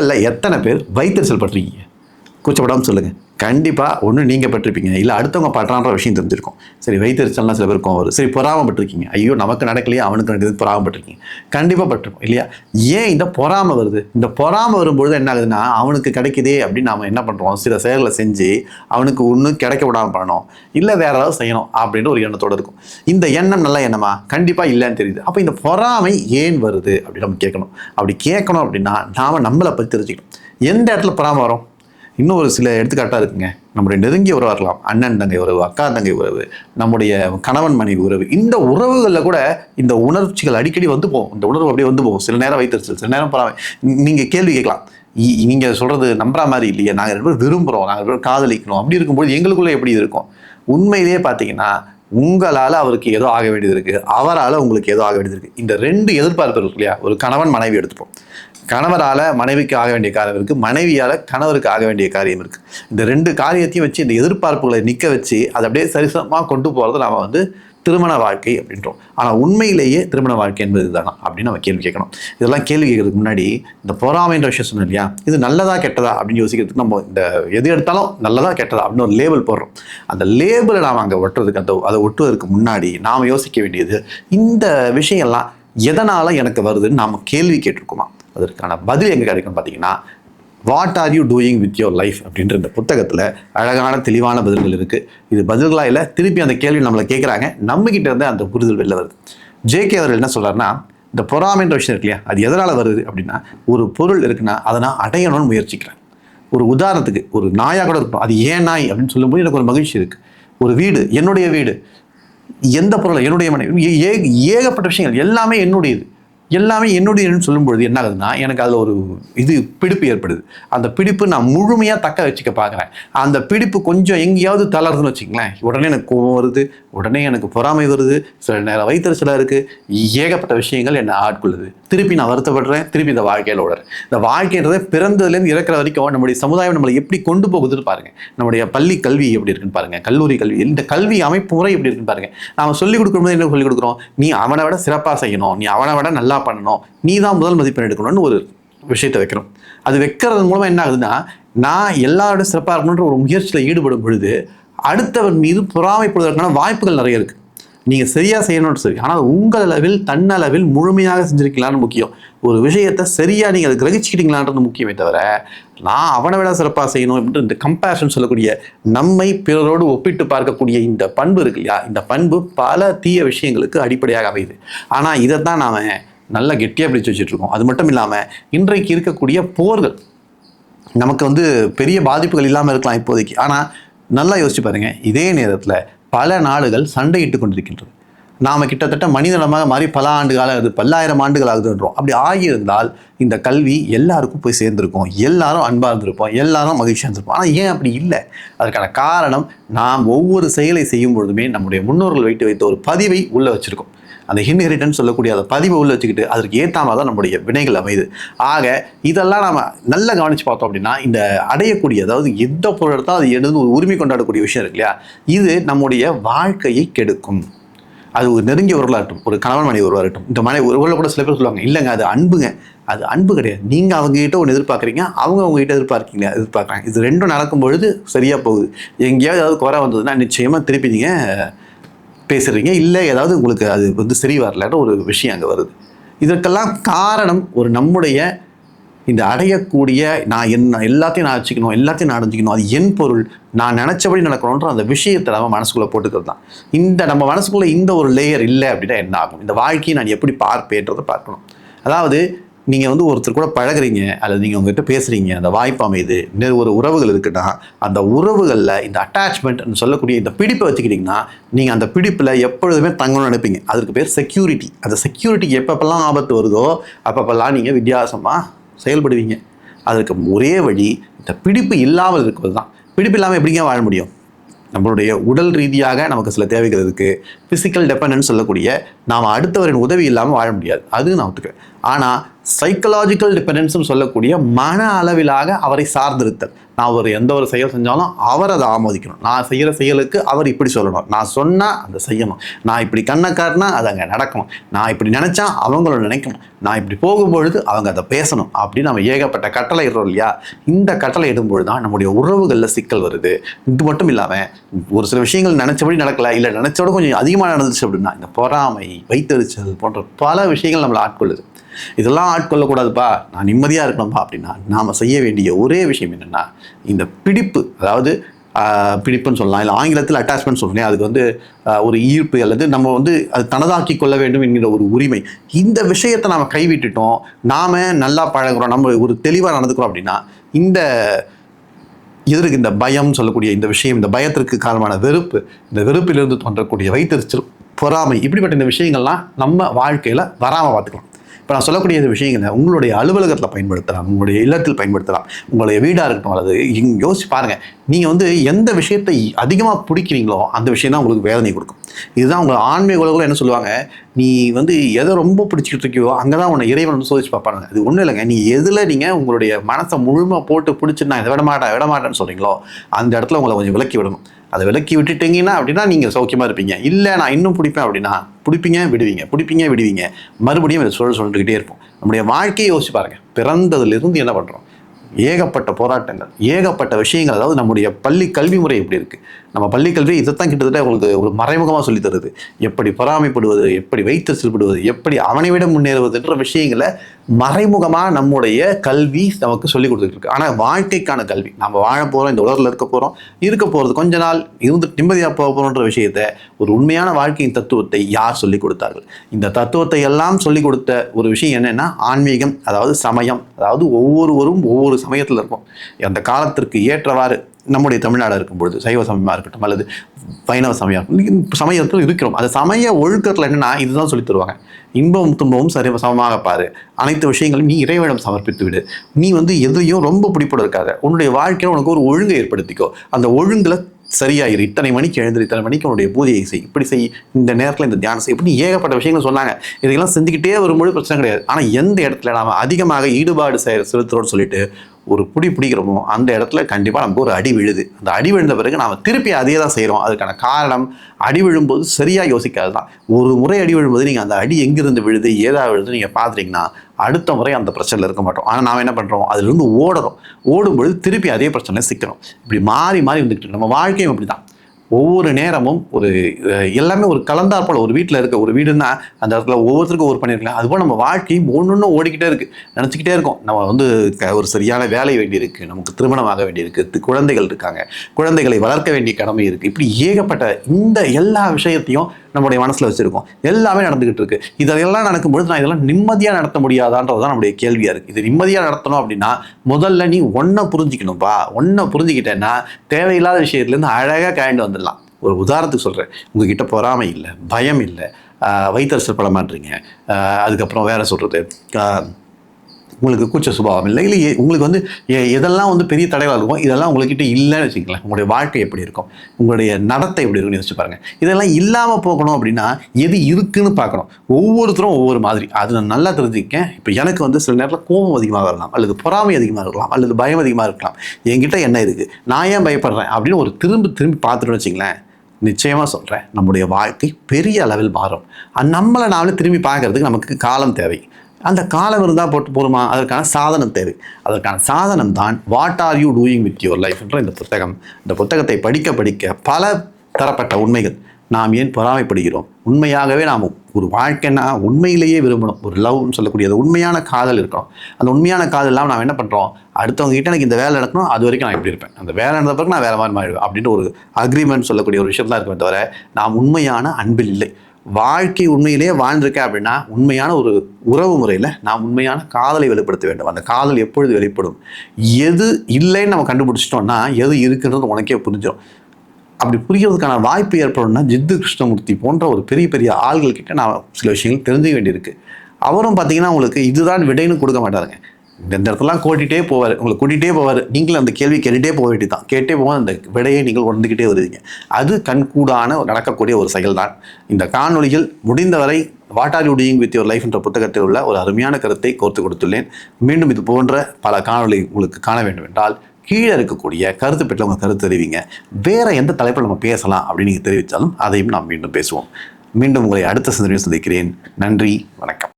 இல்லை எத்தனை பேர் வயிற்றுச்சல் பட்டிருக்கீங்க கூச்சப்படாமல் சொல்லுங்கள் கண்டிப்பாக ஒன்று நீங்கள் பட்டிருப்பீங்க. இல்லை அடுத்தவங்க படுறான்ற விஷயம் தெரிஞ்சிருக்கும். சரி வயிற்றுச்சல்லாம் சில பேருக்கும் வரும். சரி பொறாமப்பட்டிருக்கீங்க ஐயோ நமக்கு நடக்கலையே அவனுக்கு நடக்குது பொறாமப்பட்டிருக்கீங்க கண்டிப்பாக பட்டிருப்போம் இல்லையா? ஏன் இந்த பொறாமை வருது? இந்த பொறாமை வரும்பொழுது என்ன ஆகுதுன்னா அவனுக்கு கிடைக்குதே அப்படின்னு நம்ம என்ன பண்ணுறோம் சில செயல்களை செஞ்சு அவனுக்கு ஒன்றும் கிடைக்க விடாமல் பண்ணணும். இல்லை வேற ஏதாவது செய்யணும் அப்படின்ற ஒரு எண்ணத்தோடு இருக்கும். இந்த எண்ணம் நல்ல எண்ணமா கண்டிப்பாக இல்லைன்னு தெரியுது. அப்போ இந்த பொறாமை ஏன் வருது? அப்படின்னு நம்ம கேட்கணும். அப்படி கேட்கணும் அப்படின்னா நாம் நம்மளை பற்றி தெரிஞ்சுக்கணும். எந்த இடத்துல பொறாமை வரும்? இன்னும் ஒரு சில எடுத்துக்காட்டாக இருக்குங்க. நம்முடைய நெருங்கிய உறவாக இருக்கலாம் அண்ணன் தங்கை உறவு அக்கா தங்கை உறவு நம்முடைய கணவன் மனைவி உறவு. இந்த உறவுகளில் கூட இந்த உணர்ச்சிகள் அடிக்கடி வந்து போகும். இந்த உணர்வு அப்படியே வந்து போகும். சில நேரம் வைத்திருச்சல் சில நேரம் பொறாமை நீங்கள் கேள்வி கேட்கலாம். இ- சொல்கிறது நம்புற மாதிரி இல்லையே. நாங்கள் ரெண்டு பேரும் விரும்புகிறோம் நாங்கள் ரெண்டு பேரும் காதலிக்கணும். அப்படி இருக்கும்போது எங்களுக்குள்ளே எப்படி இருக்கும்? உண்மையிலேயே பார்த்தீங்கன்னா உங்களால் அவருக்கு ஏதோ ஆக வேண்டியது இருக்குது அவரால் உங்களுக்கு ஏதோ ஆக வேண்டியது இருக்குது இந்த ரெண்டு எதிர்பார்ப்பு இருக்கு இல்லையா? ஒரு கணவன் மனைவி எடுத்துப்போம். கணவரால் மனைவிக்கு ஆக வேண்டிய காரியம் இருக்குது மனைவியால் கணவருக்கு ஆக வேண்டிய காரியம் இருக்குது இந்த ரெண்டு காரியத்தையும் வச்சு இந்த எதிர்பார்ப்புகளை நிற்க வச்சு அதை அப்படியே சரிசமமாக கொண்டு போகிறது நாம் வந்து திருமண வாழ்க்கை அப்படின்றோம். ஆனால் உண்மையிலேயே திருமண வாழ்க்கை என்பது இதுதானா? அப்படின்னு நம்ம கேள்வி கேட்கணும். இதெல்லாம் கேள்வி கேட்கறதுக்கு முன்னாடி இந்த பொறாமைன்ற விஷயம் சொன்னோம் இல்லையா? இது நல்லதா கெட்டதா அப்படின்னு யோசிக்கிறதுக்கு நம்ம இந்த எது எடுத்தாலும் நல்லதா கெட்டதா அப்படின்னு ஒரு லேபிள் போடுறோம். அந்த லேபிளை நாம் அங்கே ஒட்டுறதுக்கு அந்த அதை ஒட்டுவதற்கு முன்னாடி நாம் யோசிக்க வேண்டியது இந்த விஷயம்லாம் எதனால் எனக்கு வருதுன்னு நாம் கேள்வி கேட்டிருக்கோமா? அதற்கான பதில் எங்கே கிடைக்கும் பார்த்தீங்கன்னா what are you doing with your life அப்படின்ற இந்த புத்தகத்தில் அழகான தெளிவான பதில்கள் இருக்குது இது பதில்களாக இல்லை திருப்பி அந்த கேள்வி நம்மளை கேட்குறாங்க நம்மக்கிட்ட இருந்து அந்த புரிதல் வெளில வருது. ஜேகே அவர்கள் என்ன சொல்கிறாருன்னா இந்த பொறாமைன்ற விஷயம் இருக்கு இல்லையா அது எதனால் வருது அப்படின்னா ஒரு பொருள் இருக்குன்னா அதை நான் அடையணும்னு முயற்சிக்கிறேன். ஒரு உதாரணத்துக்கு ஒரு நாயாக கூட இருக்கும் அது ஏன் நாய் அப்படின்னு சொல்லும்போது எனக்கு ஒரு மகிழ்ச்சி இருக்குது ஒரு வீடு என்னுடைய வீடு. எந்த பொருளை என்னுடைய மனைவி ஏ- ஏகப்பட்ட விஷயங்கள் எல்லாமே என்னுடையது. எல்லாமே என்னுடையன்னு சொல்லும்பொழுது என்ன ஆகுதுன்னா எனக்கு அதில் ஒரு இது பிடிப்பு ஏற்படுது. அந்த பிடிப்பு நான் முழுமையாக தக்க வச்சுக்க பார்க்குறேன். அந்த பிடிப்பு கொஞ்சம் எங்கேயாவது தளருதுன்னு வச்சுங்களேன் உடனே எனக்கு கோபம் வருது உடனே எனக்கு பொறாமை வருது சில நேரம் வைத்தறிச்சலாக இருக்குது ஏகப்பட்ட விஷயங்கள் என்னை ஆட்கொள்ளுது. திருப்பி நான் வருத்தப்படுறேன் திருப்பி இந்த வாழ்க்கையில் ஓடுறேன். இந்த வாழ்க்கைன்றதை பிறந்ததுலேருந்து இறக்குற வரைக்கும் நம்முடைய சமுதாயம் நம்மளை எப்படி கொண்டு போகுதுன்னு பாருங்கள் நம்முடைய பள்ளி கல்வி எப்படி இருக்குன்னு பாருங்கள் கல்லூரி கல்வி இந்த கல்வி அமைப்பு முறை எப்படி இருக்குன்னு பாருங்கள் நாம் சொல்லிக் கொடுக்கும்போது என்ன சொல்லிக் கொடுக்குறோம்? நீ அவனை விட சிறப்பாக செய்யணும். நீ அவனை விட நல்லா பண்ணணும். நீ தான் முதல் மதிப்பெண் எடுக்கணும்னு ஒரு விஷயத்தை வைக்கிறோம் அது வைக்கிறது மூலமாக என்ன ஆகுதுன்னா நான் எல்லாரோட சிறப்பாக இருக்கணுன்ற ஒரு முயற்சியில் ஈடுபடும் பொழுது அடுத்தவர் மீது பொறாமைப்படுவதற்கான வாய்ப்புகள் நிறைய இருக்குது நீங்கள் சரியாக செய்யணும்னு சரி. ஆனால் உங்கள் அளவில் தன்னளவில் முழுமையாக செஞ்சிருக்கீங்களான்னு முக்கியம். ஒரு விஷயத்தை சரியாக நீங்கள் அதை கிரகிச்சிக்கிட்டீங்களான்றது முக்கியமே தவிர நான் அவனை விட சிறப்பாக செய்யணும் அப்படின்ற இந்த கம்பேரிசன் சொல்லக்கூடிய நம்மை பிறரோடு ஒப்பிட்டு பார்க்கக்கூடிய இந்த பண்பு இருக்கு இல்லையா? இந்த பண்பு பல தீய விஷயங்களுக்கு அடிப்படையாக அமையுது. ஆனால் இதை தான் நாம் நல்லா கெட்டியாக பிடிச்சு வச்சுட்ருக்கோம். அது மட்டும் இல்லாமல் இன்றைக்கு இருக்கக்கூடிய போர்கள். நமக்கு வந்து பெரிய பாதிப்புகள் இல்லாமல் இருக்கலாம் இப்போதைக்கு. ஆனால் நல்லா யோசிச்சு பாருங்கள் இதே நேரத்தில் பல நாடுகள் சண்டையிட்டு கொண்டிருக்கின்றது. நாம் கிட்டத்தட்ட மனிதனமாக மாறி பல ஆண்டு காலம் ஆகுது பல்லாயிரம் ஆண்டுகள் ஆகுதுன்றோம். அப்படி ஆகியிருந்தால் இந்த கல்வி எல்லாருக்கும் போய் சேர்ந்திருக்கும். எல்லாரும் அன்பாக இருந்திருப்போம். எல்லாரும் மகிழ்ச்சியாக இருந்திருப்போம். ஆனால் ஏன் அப்படி இல்லை? அதற்கான காரணம் நாம் ஒவ்வொரு செயலை செய்யும் பொழுதுமே நம்முடைய முன்னோர்கள் வைத்து வைத்த ஒரு பதிவை உள்ளே வச்சுருக்கோம். அந்த இன்ஹெரிட்டன்ஸ் சொல்லக்கூடிய அந்த பதிவை உள்ள வச்சுக்கிட்டு அதற்கு ஏற்றாமல் தான் நம்முடைய வினைகள் அமையுது. ஆக இதெல்லாம் நம்ம நல்லா கவனித்து பார்த்தோம் அப்படின்னா இந்த அடையக்கூடிய அதாவது எந்த பொருள் எடுத்தால் அது எழுந்து ஒரு உரிமை கொண்டாடக்கூடிய விஷயம் இருக்கு இல்லையா? இது நம்முடைய வாழ்க்கையை கெடுக்கும். அது ஒரு நெருங்கிய உறவாக ஒரு கணவன் மனைவி உருவாகட்டும் இந்த மனைவி உறவில் கூட சில பேர் சொல்லுவாங்க இல்லைங்க அது அன்புங்க. அது அன்பு கிடையாது. நீங்கள் அவங்ககிட்ட ஒன்று எதிர்பார்க்குறீங்க அவங்க அவங்ககிட்ட எதிர்பார்க்கீங்க எதிர்பார்க்குறாங்க. இது ரெண்டும் நடக்கும் பொழுது சரியாக போகுது. எங்கேயாவது ஏதாவது குறை வந்ததுன்னா நிச்சயமாக திருப்பி நீங்கள் பேசுகிறீங்க இல்லை ஏதாவது உங்களுக்கு அது வந்து சரி வரலன்ற ஒரு விஷயம் அங்கே வருது. இதற்கெல்லாம் காரணம் ஒரு நம்முடைய இந்த அடையக்கூடிய நான் என்ன எல்லாத்தையும் நான் வச்சுக்கணும் எல்லாத்தையும் நான் அடைஞ்சிக்கணும் அது என் பொருள் நான் நினச்சபடி நடக்கணுன்ற அந்த விஷயத்தை நம்ம மனசுக்குள்ளே போட்டுக்கிறது தான். இந்த நம்ம மனசுக்குள்ளே இந்த ஒரு லேயர் இல்லை அப்படின்னா என்ன ஆகும்? இந்த வாழ்க்கையை நான் எப்படி பார்ப்பேன்றதை பார்க்கணும். அதாவது நீங்கள் வந்து ஒருத்தர் கூட பழகுறீங்க அல்லது நீங்கள் உங்ககிட்ட பேசுகிறீங்க அந்த வாய்ப்பு அமையுது இன்னொரு ஒரு உறவுகள் இருக்குன்னா அந்த உறவுகளில் இந்த அட்டாச்மெண்ட்னு சொல்லக்கூடிய இந்த பிடிப்பை வச்சுக்கிட்டிங்கன்னா நீங்கள் அந்த பிடிப்பில் எப்பொழுதுமே தங்கணும்னு நினைப்பீங்க. அதுக்கு பேர் செக்யூரிட்டி அந்த செக்யூரிட்டிக்கு எப்பப்பெல்லாம் ஆபத்து வருதோ அப்பப்பெல்லாம் நீங்கள் வித்தியாசமாக செயல்படுவீங்க. அதற்கு ஒரே வழி இந்த பிடிப்பு இல்லாமல் இருக்கிறது தான் பிடிப்பு இல்லாமல் எப்படிங்க வாழ முடியும்? நம்மளுடைய உடல் ரீதியாக நமக்கு சில தேவைகள் இருக்குது ஃபிசிக்கல் டெபெண்டன்ஸ் சொல்லக்கூடிய நாம் அடுத்தவரின் உதவி இல்லாமல் வாழ முடியாது. அது நான் ஒத்துக்கிறேன். ஆனால் சைக்கலாஜிக்கல் டிபெண்டன்ஸ்னு சொல்லக்கூடிய மன அளவிலாக அவரை சார்ந்திருத்தல். நான் ஒரு எந்த ஒரு செயல் செஞ்சாலும் அவர் அதை ஆமோதிக்கணும். நான் செய்கிற செயலுக்கு அவர் இப்படி சொல்லணும். நான் சொன்னால் அதை செய்யணும். நான் இப்படி கண்ணை காட்டினா அது அங்கே நடக்கணும். நான் இப்படி நினச்சா அவங்கள நினைக்கணும். நான் இப்படி போகும்பொழுது அவங்க அதை பேசணும் அப்படின்னு நம்ம ஏகப்பட்ட கட்டளை இடுறோம் இல்லையா? இந்த கட்டளை இடும்பொழுது தான் நம்முடைய உறவுகளில் சிக்கல் வருது. இது மட்டும் இல்லாமல் ஒரு சில விஷயங்கள் நினச்சபடி நடக்கலை இல்லை நினச்சோட கொஞ்சம் அதிகமாக நடந்துச்சு அப்படின்னா இந்த பொறாமை வைத்தறிச்சல் போன்ற பல விஷயங்கள் நம்மளை ஆட்கொள்ளுது. இதெல்லாம் ஆட்கொள்ளக்கூடாதுப்பா. நான் நிம்மதியாக இருக்கணும்ப்பா அப்படின்னா நாம் செய்ய வேண்டிய ஒரே விஷயம் என்னென்னா இந்த பிடிப்பு அதாவது பிடிப்புன்னு சொல்லலாம் இல்லை ஆங்கிலத்தில் அட்டாச்மெண்ட் சொல்கிறேன் அதுக்கு வந்து ஒரு ஈர்ப்பு அல்லது நம்ம வந்து அது தனதாக்கி கொள்ள வேண்டும் என்கிற ஒரு உரிமை. இந்த விஷயத்தை நாம் கைவிட்டுட்டோம் நாம் நல்லா பழகுறோம் நம்ம ஒரு தெளிவாக நடந்துக்கிறோம் அப்படின்னா இந்த எதிர்க்கு இந்த பயம் சொல்லக்கூடிய இந்த விஷயம் இந்த பயத்திற்கு காரணமான வெறுப்பு இந்த வெறுப்பிலிருந்து தோன்றக்கூடிய வைத்தறிச்சல் பொறாமை இப்படிப்பட்ட இந்த விஷயங்கள்லாம் நம்ம வாழ்க்கையில் வராமல் பார்த்துக்கலாம். இப்போ நான் சொல்லக்கூடிய விஷயங்களை உங்களுடைய அலுவலகத்தில் பயன்படுத்தலாம் உங்களுடைய இல்லத்தில் பயன்படுத்தலாம் உங்களுடைய வீடாக இருக்கட்டும் அல்லது இங்கே யோசிச்சு பாருங்கள் நீங்கள் வந்து எந்த விஷயத்தை அதிகமாக பிடிக்கிறீங்களோ அந்த விஷயம் தான் உங்களுக்கு வேதனை கொடுக்கும். இதுதான் உங்கள் ஆன்மீக உலகில் என்ன சொல்லுவாங்க? நீ வந்து எதை ரொம்ப பிடிச்சிக்கிட்டு இருக்கியோ அங்கே தான் உன்னை இறைவன் வந்து சோதிச்சு பார்ப்பாங்க அது ஒன்றும் இல்லைங்க. நீ எதில் நீங்கள் உங்களுடைய மனசை முழுமை போட்டு பிடிச்சி நான் இதை விட மாட்டேன் விட மாட்டேன்னு சொல்கிறீங்களோ அந்த இடத்துல உங்களை கொஞ்சம் விலக்கி விடணும். அதை விலக்கி விட்டுட்டீங்கன்னா அப்படின்னா நீங்கள் சௌக்கியமாக இருப்பீங்க. இல்லை நான் இன்னும் பிடிப்பேன் அப்படின்னா பிடிப்பீங்க விடுவீங்க. பிடிப்பீங்க விடுவீங்க. மறுபடியும் இதை சொல்ல சொல்லிட்டுக்கிட்டே இருப்போம். நம்முடைய வாழ்க்கையை யோசிச்சு பாருங்க. பிறந்ததுலேருந்து என்ன பண்ணுறோம் ஏகப்பட்ட போராட்டங்கள் ஏகப்பட்ட விஷயங்கள் அதாவது நம்முடைய பள்ளி கல்வி முறை எப்படி இருக்குது நம்ம பள்ளிக்கல்வி இதைத்தான் கிட்டத்தட்ட உங்களுக்கு ஒரு மறைமுகமாக சொல்லி தருது. எப்படி பொறாமைப்படுவது எப்படி வைத்து செல்படுவது எப்படி அவனை விட முன்னேறுவதுன்ற விஷயங்களை மறைமுகமாக நம்முடைய கல்வி நமக்கு சொல்லிக் கொடுத்துட்டு இருக்கு. ஆனால் வாழ்க்கைக்கான கல்வி. நம்ம வாழ போகிறோம் இந்த உலகில் இருக்க போகிறோம் இருக்க போகிறது கொஞ்ச நாள் இருந்து நிம்மதியாக போக போகிறோன்ற விஷயத்தை ஒரு உண்மையான வாழ்க்கையின் தத்துவத்தை யார் சொல்லிக் கொடுத்தார்கள்? இந்த தத்துவத்தை எல்லாம் சொல்லிக் கொடுத்த ஒரு விஷயம் என்னென்னா ஆன்மீகம் அதாவது சமயம். அதாவது ஒவ்வொருவரும் ஒவ்வொரு சமயத்தில் இருக்கும் அந்த காலத்திற்கு ஏற்றவாறு நம்முடைய தமிழ்நாடு இருக்கும்பொழுது சைவ சமயமாக இருக்கட்டும் அல்லது வைணவ சமயம் இருக்கட்டும், சமயத்தில் இருக்கிறோம். அந்த சமய ஒழுக்கத்தில் என்னென்னா இதுதான் சொல்லி தருவாங்க. இன்பமும் துன்பமும் சரி சமமாக பாரு. அனைத்து விஷயங்களும் நீ இறைவனம் சமர்ப்பித்து விடு. நீ வந்து எதையும் ரொம்ப பிடிப்பட இருக்காது. உன்னுடைய வாழ்க்கையில் உனக்கு ஒரு ஒழுங்கை ஏற்படுத்திக்கோ. அந்த ஒழுங்குல சரியாயிரு. இத்தனை மணிக்கு எழுந்திரு இத்தனை மணிக்கு உன்னுடைய பூஜையை செய். இப்படி செய். இந்த நேரத்தில் இந்த தியானம் செய். இப்படி ஏகப்பட்ட விஷயங்கள் சொன்னாங்க. இதெல்லாம் செஞ்சுக்கிட்டே வரும்போது பிரச்சனை கிடையாது. ஆனால் எந்த இடத்துல நாம் அதிகமாக ஈடுபாடு செய்கிற செலுத்துறோம்னு சொல்லிட்டு ஒரு புடி பிடிக்கிறோமோ அந்த இடத்துல கண்டிப்பாக நமக்கு ஒரு அடி விழுது. அந்த அடி விழுந்த பிறகு நாம் திருப்பி அதே தான் செய்கிறோம் அதுக்கான காரணம் அடி விழும்போது சரியாக யோசிக்காது தான் ஒரு முறை அடி விழும்போது நீங்கள் அந்த அடி எங்கிருந்து விழுது ஏதா விழுது நீங்கள் பார்த்துட்டிங்கன்னா அடுத்த முறை அந்த பிரச்சனையில் இருக்க மாட்டோம். ஆனால் நாம் என்ன பண்ணுறோம் அதுலேருந்து ஓடுறோம். ஓடும்பொழுது திருப்பி அதே பிரச்சனையில் சிக்கிறோம். இப்படி மாறி மாறி வந்துக்கிட்டு நம்ம வாழ்க்கையும் அப்படி தான் ஒவ்வொரு நேரமும் ஒரு எல்லாமே ஒரு கலந்தார் போல். ஒரு வீட்டில் இருக்க ஒரு வீடுன்னா அந்த இடத்துல ஒவ்வொருத்தருக்கும் ஒரு பண்ணியிருக்கலாம் அதுபோல் நம்ம வாழ்க்கையும் ஒன்று ஓடிக்கிட்டே இருக்குது நினச்சிக்கிட்டே இருக்கோம். நம்ம வந்து க- ஒரு சரியான வேலை வேண்டியிருக்கு. நமக்கு திருமணம் ஆக வேண்டியிருக்கு. குழந்தைகள் இருக்காங்க. குழந்தைகளை வளர்க்க வேண்டிய கடமை இருக்குது இப்படி ஏகப்பட்ட இந்த எல்லா விஷயத்தையும் நம்முடைய மனசில் வச்சுருக்கோம். எல்லாமே நடந்துக்கிட்டு இருக்கு. இதெல்லாம் நடக்கும்பொழுது நான் இதெல்லாம் நிம்மதியாக நடத்த முடியாதான்றது தான் நம்முடைய கேள்வியாக இருக்குது இது நிம்மதியாக நடத்தணும் அப்படின்னா முதல்ல நீ ஒன்றை புரிஞ்சுக்கணும்ப்பா ஒன்றை புரிஞ்சுக்கிட்டேன்னா தேவையில்லாத விஷயத்துலேருந்து அழகாக கழண்டு வந்துடலாம். ஒரு உதாரணத்துக்கு சொல்கிறேன் உங்ககிட்ட பொறாமை இல்லை பயம் இல்லை. ஆஹ் படமாட்டுறீங்க அதுக்கப்புறம் வேறு சொல்கிறது உங்களுக்கு கூச்ச சுபாவம் இல்லை இல்லை உங்களுக்கு வந்து எ- எதெல்லாம் வந்து பெரிய தடைகளாக இருக்கும் இதெல்லாம் உங்கள்கிட்ட இல்லைன்னு வச்சுக்கலாம் உங்களுடைய வாழ்க்கை எப்படி இருக்கும்? உங்களுடைய நடத்தை எப்படி இருக்குன்னு யோசிச்சு பாருங்கள் இதெல்லாம் இல்லாமல் போகணும் அப்படின்னா எது இருக்குன்னு பார்க்கணும். ஒவ்வொருத்தரும் ஒவ்வொரு மாதிரி. அது நான் நல்லா தெரிஞ்சுக்கேன் இப்போ எனக்கு வந்து சில நேரத்தில் கோபம் அதிகமாக வரலாம் அல்லது பொறாமை அதிகமாக இருக்கலாம் அல்லது பயம் அதிகமாக இருக்கலாம். என்கிட்ட என்ன இருக்குது நான் ஏன் பயப்படுறேன்? அப்படின்னு ஒரு திரும்ப திரும்பி பார்த்துட்டு வச்சிங்களேன் நிச்சயமாக சொல்கிறேன் நம்முடைய வாழ்க்கை பெரிய அளவில் மாறும். நம்மளை நாமளே திரும்பி பார்க்கறதுக்கு நமக்கு காலம் தேவை. அந்த காலம் இருந்தால் போட்டு போருமா? அதற்கான சாதனம் தேவை. அதற்கான சாதனம் தான் what are you doing with your லைஃப்ன்ற இந்த புத்தகம். இந்த புத்தகத்தை படிக்க படிக்க பல தரப்பட்ட உண்மைகள். நாம் ஏன் பொறாமைப்படுகிறோம்? உண்மையாகவே நாம் ஒரு வாழ்க்கைன்னா உண்மையிலேயே விரும்பணும். ஒரு லவ்னு சொல்லக்கூடிய அந்த உண்மையான காதல் இருக்கணும். அந்த உண்மையான காதல் இல்லாமல் நாம் என்ன பண்ணுறோம் அடுத்தவங்க கிட்ட எனக்கு இந்த வேலை நடக்கணும். அது வரைக்கும் நான் இப்படி இருப்பேன். அந்த வேலை நடந்த பிறகு நான் வேறு மாதிரி மாறிடுவேன். அப்படின்ற ஒரு அக்ரிமெண்ட் சொல்லக்கூடிய ஒரு விஷயம் தான் இருக்குமே தவிர நாம் உண்மையான அன்பில் இல்லை. வாழ்க்கை உண்மையிலேயே வாழ்ந்திருக்கேன் அப்படின்னா உண்மையான ஒரு உறவு முறையில் நான் உண்மையான காதலை வெளிப்படுத்த வேண்டும். அந்த காதல் எப்பொழுது வெளிப்படும்? எது இல்லைன்னு நம்ம கண்டுபிடிச்சிட்டோம்னா எது இருக்குன்றது உனக்கே புரிஞ்சிடும் அப்படி புரியறதுக்கான வாய்ப்பு ஏற்படும்னா ஜித்து கிருஷ்ணமூர்த்தி போன்ற ஒரு பெரிய பெரிய ஆள்கள் கிட்ட நான் சில விஷயங்கள் தெரிஞ்சுக்க வேண்டியிருக்கு. அவரும் பார்த்தீங்கன்னா உங்களுக்கு இதுதான் விடைன்னு கொடுக்க மாட்டாருங்க. இந்த இடத்துலாம் கூட்டிகிட்டே போவார். உங்களை கூட்டிகிட்டே போவார். நீங்களும் அந்த கேள்வி கேட்டுகிட்டே போக வேண்டியதான் கேட்டே போக அந்த விடையை நீங்கள் உணர்ந்துக்கிட்டே வருவீங்க. அது கண்கூடான நடக்கக்கூடிய ஒரு செயல் தான் இந்த காணொலியில் முடிந்தவரை what are you doing with your life என்ற புத்தகத்தில் உள்ள ஒரு அருமையான கருத்தை கோர்த்து கொடுத்துள்ளேன். மீண்டும் இது போன்ற பல காணொலி உங்களுக்கு காண வேண்டும் என்றால் கீழே இருக்கக்கூடிய கருத்து பெற்ற உங்கள் கருத்து தெரிவிங்க. வேறு எந்த தலைப்பில் நம்ம பேசலாம் அப்படின்னு நீங்கள் தெரிவித்தாலும் அதையும் நாம் மீண்டும் பேசுவோம். மீண்டும் உங்களை அடுத்த சிந்தனையில் சந்திக்கிறேன். நன்றி. வணக்கம்.